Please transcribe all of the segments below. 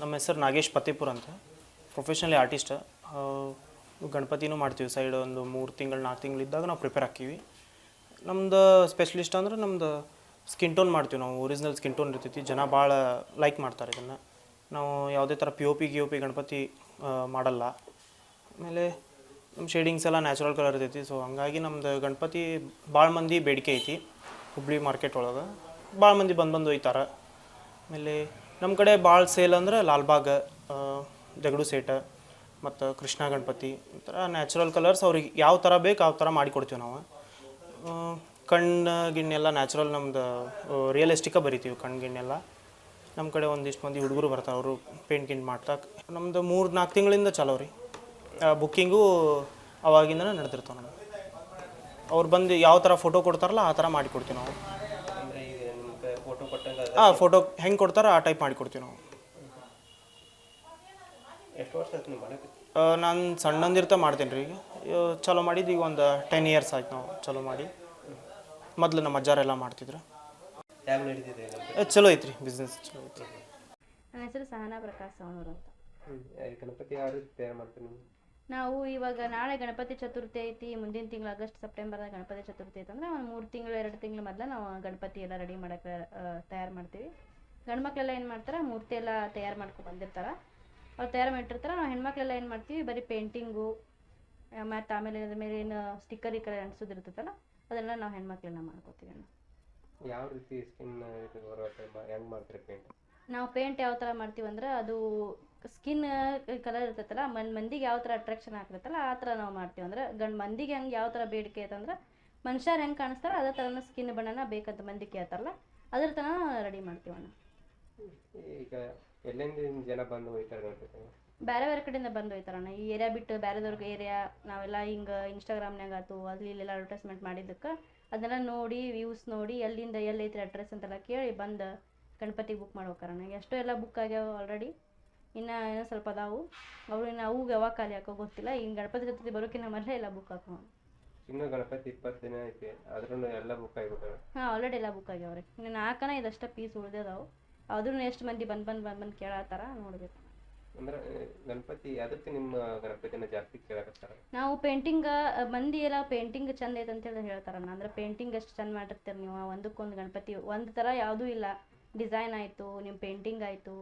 ನಮ್ಮ ಹೆಸರು ನಾಗೇಶ್ ಪತಿಪುರ್ ಅಂತ. ಪ್ರೊಫೆಷ್ನಲಿ ಆರ್ಟಿಸ್ಟ್ ಗಣಪತಿನೂ ಮಾಡ್ತೀವಿ. ಸೈಡ್ ಒಂದು ಮೂರು ತಿಂಗಳು ನಾಲ್ಕು ತಿಂಗಳಿದ್ದಾಗ ನಾವು ಪ್ರಿಪೇರ್ ಹಾಕೀವಿ ನಮ್ದು ಸ್ಪೆಷಲಿಸ್ಟ್ ಅಂದ್ರೆ ನಮ್ದು ಸ್ಕಿನ್ ಟೋನ್ ಮಾಡ್ತೀವಿ ನಾವು. ಒರಿಜಿನಲ್ ಸ್ಕಿನ್ ಟೋನ್ ಇರ್ತೈತಿ. ಜನ ಭಾಳ ಲೈಕ್ ಮಾಡ್ತಾರೆ ಇದನ್ನು. ನಾವು ಯಾವುದೇ ಥರ ಪಿ ಒ ಪಿ ಗಿ ಒ ಪಿ ಗಣಪತಿ ಮಾಡಲ್ಲ. ಆಮೇಲೆ ನಮ್ಮ ಶೇಡಿಂಗ್ಸ್ ಎಲ್ಲ ನ್ಯಾಚುರಲ್ ಕಲರ್ ಇರ್ತೈತಿ. ಸೊ ಹಂಗಾಗಿ ನಮ್ದು ಗಣಪತಿ ಭಾಳ ಮಂದಿ ಬೇಡಿಕೆ ಐತಿ. ಹುಬ್ಳಿ ಮಾರ್ಕೆಟ್ ಒಳಗೆ. ಭಾಳ ಮಂದಿ ಬಂದು ಬಂದು ಒಯ್ತಾರೆ. ಆಮೇಲೆ ನಮ್ಮ ಕಡೆ ಭಾಳ ಸೇಲ್ ಅಂದ್ರೆ ಲಾಲ್ಬಾಗ್ ಜಗಡು ಸೇಟ ಮತ್ತು ಕೃಷ್ಣ ಗಣಪತಿ, ಈ ಥರ ನ್ಯಾಚುರಲ್ ಕಲರ್ಸ್ ಅವ್ರಿಗೆ ಯಾವ ಥರ ಬೇಕು ಆ ಥರ ಮಾಡಿಕೊಡ್ತೀವಿ ನಾವು. ಕಣ್ಣು ಗಿಣ್ಣೆಲ್ಲ ನ್ಯಾಚುರಲ್ ನಮ್ದು ರಿಯಲಿಸ್ಟಿಕ್ಕಾಗಿ ಬರಿತೀವಿ ಕಣ್ಣು ಗಿಣ್ಣೆಲ್ಲ. ನಮ್ಮ ಕಡೆ ಒಂದಿಷ್ಟು ಮಂದಿ ಹುಡುಗರು ಬರ್ತಾರೆ, ಅವರು ಪೇಂಟ್ ಗಿಂಟ್ ಮಾಡ್ತಾ, ನಮ್ದು ಮೂರು ನಾಲ್ಕು ತಿಂಗಳಿಂದ ಚಲೋ ರೀ ಬುಕ್ಕಿಂಗು ಅವಾಗಿಂದನೇ ನಡೆದಿರ್ತಾವೆ ನಮ್ಗೆ ಅವ್ರು ಬಂದು ಯಾವ ಥರ ಫೋಟೋ ಕೊಡ್ತಾರಲ್ಲ ಆ ಥರ ಮಾಡಿಕೊಡ್ತೀವಿ ನಾವು. ಹಾಂ ಫೋಟೋ ಹೆಂಗೆ ಕೊಡ್ತಾರೋ ಆ ಟೈಪ್ ಮಾಡಿಕೊಡ್ತೀವಿ ನಾವು. ಎಷ್ಟು ವರ್ಷ ಆಯ್ತು ನೀವು ಮಾಡಕ್ಕೆ ನಾನು ಸಣ್ಣಂದಿರ್ತ ಮಾಡ್ತೀನಿ ರೀ ಈಗ. ಚಲೋ ಮಾಡಿದ್ದು ಈಗ ಒಂದು ಟೆನ್ ಇಯರ್ಸ್ ಆಯ್ತು ನಾವು ಚಲೋ ಮಾಡಿ. ಮೊದಲು ನಮ್ಮ ಅಜ್ಜಾರೆಲ್ಲ ಮಾಡ್ತಿದ್ರು. ಹ್ಯಾಂಗೆ ನಡೀತಿದೆ ಗಣಪತಿ ಏ, ಚಲೋ ಐತ್ರಿ ಬಿಸ್ನೆಸ್ ಚಲೋ ಐತ್ರಿ. ನನ್ನ ಹೆಸರು ಸಹನಾ ಪ್ರಕಾಶ್ ಸವಣೂರು ಅಂತ. ಈ ಗಣಪತಿ ಯಾವ ರೀತಿ ತಯಾರು ಮಾಡ್ತೀನಿ ನೀವು? ನಾವು ಇವಾಗ ನಾಳೆ ಗಣಪತಿ ಚತುರ್ಥಿ ಐತಿ ಮುಂದಿನ ತಿಂಗಳು ಆಗಸ್ಟ್ ಸೆಪ್ಟೆಂಬರ್ದಾಗ ಗಣಪತಿ ಚತುರ್ಥಿ ಐತಂದ್ರೆ ಅಂದ್ರೆ ಒಂದು ಮೂರು ತಿಂಗಳು ಎರಡು ತಿಂಗಳು ಮೊದಲು ನಾವು ಗಣಪತಿ ಎಲ್ಲ ರೆಡಿ ಮಾಡೋಕೆ ತಯಾರು ಮಾಡ್ತೀವಿ. ಗಂಡು ಮಕ್ಕಳೆಲ್ಲ ಏನು ಮಾಡ್ತಾರೆ ಮೂರ್ತಿ ಎಲ್ಲ ತಯಾರು ಮಾಡ್ಕೊಂಡು ಬಂದಿರ್ತಾರೆ. ಅವ್ರು ತಯಾರು ಮಾಡಿರ್ತಾರೆ ನಾವು ಹೆಣ್ಮಕ್ಳೆಲ್ಲ ಏನು ಮಾಡ್ತೀವಿ ಬರೀ ಪೇಂಟಿಂಗು ಮತ್ತು ಆಮೇಲೆ ಅದ್ರ ಮೇಲೆ ಏನು ಸ್ಟಿಕ್ಕರ್ ಈ ಕಡೆ ಅಂಟಿಸೋದು ಇರ್ತೈತಲ್ಲ ಅದೆಲ್ಲ ನಾವು ಹೆಣ್ಮಕ್ಳೆಲ್ಲ ಮಾಡ್ಕೋತೀವಿ ಯಾವ ರೀತಿ ಸ್ಕಿನ್ ಹೆಂಗೆ ಮಾಡ್ತೀರಿ ಪೇಂಟ್ ನಾವು ಪೇಂಟ್ ಯಾವ ಥರ ಮಾಡ್ತೀವಿ ಅಂದ್ರೆ ಅದು ಸ್ಕಿನ್ ಕಲರ್ ಇರ್ತೈತಲ್ಲ ಮನ್ ಮಂದಿಗೆ ಯಾವ ಥರ ಅಟ್ರಾಕ್ಷನ್ ಆಗ್ತೈತಲ್ಲ ಆ ಥರ ನಾವು ಮಾಡ್ತೀವಿ. ಅಂದ್ರೆ ಗಂಡು ಮಂದಿಗೆ ಹೆಂಗೆ ಯಾವ ಥರ ಬೇಡಿಕೆ ಐತಂದ್ರೆ ಮನುಷ್ಯರು ಹೆಂಗೆ ಕಾಣಿಸ್ತಾರೆ ಅದೇ ಥರನ ಸ್ಕಿನ್ ಬಣ್ಣನ ಬೇಕಂತ ಮಂದಿ ಕೇಳ್ತಾರಲ್ಲ ಅದ್ರ ಥರ ರೆಡಿ ಮಾಡ್ತೀವಿ ಅಣ್ಣ. ಈಗ ಎಲ್ಲಿಂದ ಜನ ಬಂದು ಬೇರೆ ಬೇರೆ ಕಡೆಯಿಂದ ಬಂದು ಹೋಯ್ತಾರಣ್ಣ. ಈ ಏರಿಯಾ ಬಿಟ್ಟು ಬೇರೆದವ್ರಿಗೆ ಏರಿಯಾ ನಾವೆಲ್ಲ ಹಿಂಗೆ ಇನ್ಸ್ಟಾಗ್ರಾಮ್ನಾಗ ಆತು ಅಲ್ಲಿ ಇಲ್ಲೆಲ್ಲ ಅಡ್ವರ್ಟೈಸ್ಮೆಂಟ್ ಮಾಡಿದ್ದಕ್ಕೆ ಅದನ್ನೆಲ್ಲ ನೋಡಿ ವ್ಯೂಸ್ ನೋಡಿ ಎಲ್ಲಿಂದ ಎಲ್ಲಿ ಐತ್ರಿ ಅಡ್ರೆಸ್ ಅಂತೆಲ್ಲ ಕೇಳಿ ಬಂದು ಗಣಪತಿ ಬುಕ್ ಮಾಡ್ಬೇಕಾರಣ್ಣ. ಎಷ್ಟೋ ಎಲ್ಲ ಬುಕ್ ಆಗ್ಯಾವ ಆಲ್ರೆಡಿ ಇನ್ನು ಏನೋ ಸ್ವಲ್ಪ ಅದಾವು. ಅವು ಇನ್ನು ಅವು ಯಾವಾಗ ಖಾಲಿ ಹಾಕೋ ಗೊತ್ತಿಲ್ಲ. ಈಗ ಗಣಪತಿ ಜೊತೆ ಬರೋಕಿನ್ನ ಮೊದಲೇ ಎಲ್ಲ ಬುಕ್ ಹಾಕೋ. ಇನ್ನು ಗಣಪತಿ ಇಪ್ಪತ್ತು ದಿನ ಐತಿ. ಆದ್ರೂ ಎಲ್ಲ ಬುಕ್ ಆಗಿಬಿಟ್ಟಾವೆ. ಹಾಂ ಆಲ್ರೆಡಿ ಎಲ್ಲ ಬುಕ್ ಆಗ್ಯಾವ್ರಿ. ಇನ್ನು ನಾಲ್ಕನ ಇದಷ್ಟ ಪೀಸ್ ಉಳ್ದಿದಾವು ಅದ್ರೂ ಎಷ್ಟು ಮಂದಿ ಬಂದು ಬಂದು ಬಂದು ಬಂದು ಕೇಳತ್ತಾರ ನೋಡ್ಬೇಕು. ಅಂದ್ರೆ ಗಣಪತಿ ಅದಕ್ಕೆ ನಿಮ್ಮ ಗಣಪತಿನ ಜಾಸ್ತಿ ಕೇಳಕತ್ತಾರ? ನಾವು ಪೇಂಟಿಂಗ್ ಮಂದಿ ಎಲ್ಲ ಪೇಂಟಿಂಗ್ ಚಂದ ಐತೆ ಅಂತೇಳಿ ಹೇಳ್ತಾರಣ್ಣ ಅಂದ್ರೆ ಪೇಂಟಿಂಗ್ ಎಷ್ಟು ಚಂದ ಮಾಡಿರ್ತೀರಿ ನೀವು. ಒಂದಕ್ಕೊಂದು ಗಣಪತಿ ಒಂದು ಥರ ಯಾವುದೂ ಇಲ್ಲ. ಡಿಸೈನ್ ಆಯಿತು ನಿಮ್ಮ ಪೇಂಟಿಂಗ್ ಆಯಿತು.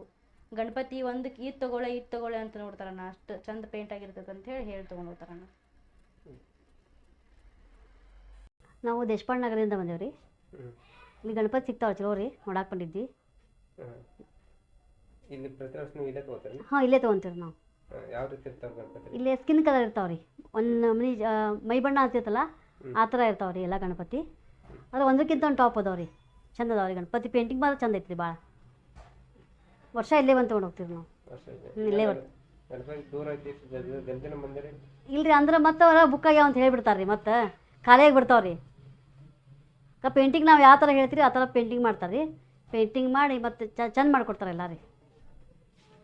ಗಣಪತಿ ಒಂದಕ್ಕೆ ಇದು ತಗೊಳ್ಳೆ ಇದು ತಗೊಳ್ಳೆ ಅಂತ ನೋಡ್ತಾರಣ್ಣ. ಅಷ್ಟು ಚಂದ ಪೇಂಟ್ ಆಗಿರ್ತದೆ ಅಂತ ಹೇಳಿ ಹೇಳಿ ತೊಗೊಂಡು ಹೋಗ್ತಾರಣ್ಣ ನಾವು ದೇಶಪಾಂಡೆ ನಗರದಿಂದ ಬಂದೇವು ರೀ. ಇಲ್ಲಿ ಗಣಪತಿ ಸಿಗ್ತಾವೆ ಚಲೋ ರೀ ನೋಡಕ್ಕೆ ಬಂದಿದ್ವಿ. ಹಾಂ. ಇಲ್ಲಿ ಪ್ರತಿ ವರ್ಷ ನೀವು ಇಲ್ಲೇ ತಗೊಂತೀವಿ ಹಾಂ ಇಲ್ಲೇ ತೊಗೊಂತೀವಿ ನಾವು. ಯಾವ ರೀತಿ ಇರ್ತಾವೆ ಗಣಪತಿ? ಇಲ್ಲೇ ಸ್ಕಿನ್ ಕಲರ್ ಇರ್ತಾವೆ ರೀ ಒಂದು ಮನಿ ಮೈ ಬಣ್ಣ ಆಗ್ತೈತಲ್ಲ ಆ ಥರ ಇರ್ತಾವೆ ರೀ ಎಲ್ಲ ಗಣಪತಿ. ಅದ್ರ ಒಂದಕ್ಕಿಂತ ಒಂದು ಟಾಪ್ ಅದಾವೆ ರೀ ಚಂದ ಅದಾವೆ ರೀ ಗಣಪತಿ. ಪೇಂಟಿಂಗ್ ಮಾತ್ರ ಚಂದ ಐತ್ರಿ ಭಾಳ. ವರ್ಷ ಇಲ್ಲೇ ಬಂದು ತೊಗೊಂಡು ಹೋಗ್ತೀವಿ ನಾವು. ಇಲ್ಲೇ ಬರ್ತೀವಿ ಇಲ್ರಿ ಅಂದ್ರೆ ಮತ್ತೆ ಅವ್ರ ಬುಕ್ ಆಗ್ಯಾವ ಅಂತ ಹೇಳ್ಬಿಡ್ತಾರ್ರಿ ಮತ್ತೆ ಖಾಲಿಯಾಗಿ ಬಿಡ್ತಾವ್ರಿ. ಕ ಪೇಂಟಿಂಗ್ ನಾವು ಯಾವ ಥರ ಹೇಳ್ತೀರಿ ಆ ಥರ ಪೇಂಟಿಂಗ್ ಮಾಡ್ತಾರೆ ರೀ ಪೇಂಟಿಂಗ್ ಮಾಡಿ ಮತ್ತೆ ಚಂದ ಮಾಡಿಕೊಡ್ತಾರೆ ಎಲ್ಲ ರೀ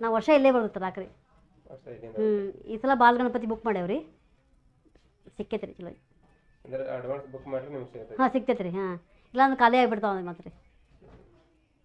ನಾವು ವರ್ಷ ಇಲ್ಲೇ ಬರುತ್ತೆ ರಾಕ್ರಿ ಹ್ಞೂ ಈ ಸಲ ಬಾಲ್ ಗಣಪತಿ ಬುಕ್ ಮಾಡ್ಯಾವ್ರಿ. ಸಿಕ್ಕೈತೆ ರೀ ಚಲೋ ಹಾಂ ಸಿಗ್ತೈತೆ ರೀ ಹಾಂ ಇಲ್ಲಾಂದ್ರೆ ಖಾಲಿ ಆಗಿಬಿಡ್ತಾವ ಮತ್ತೆ ರೀ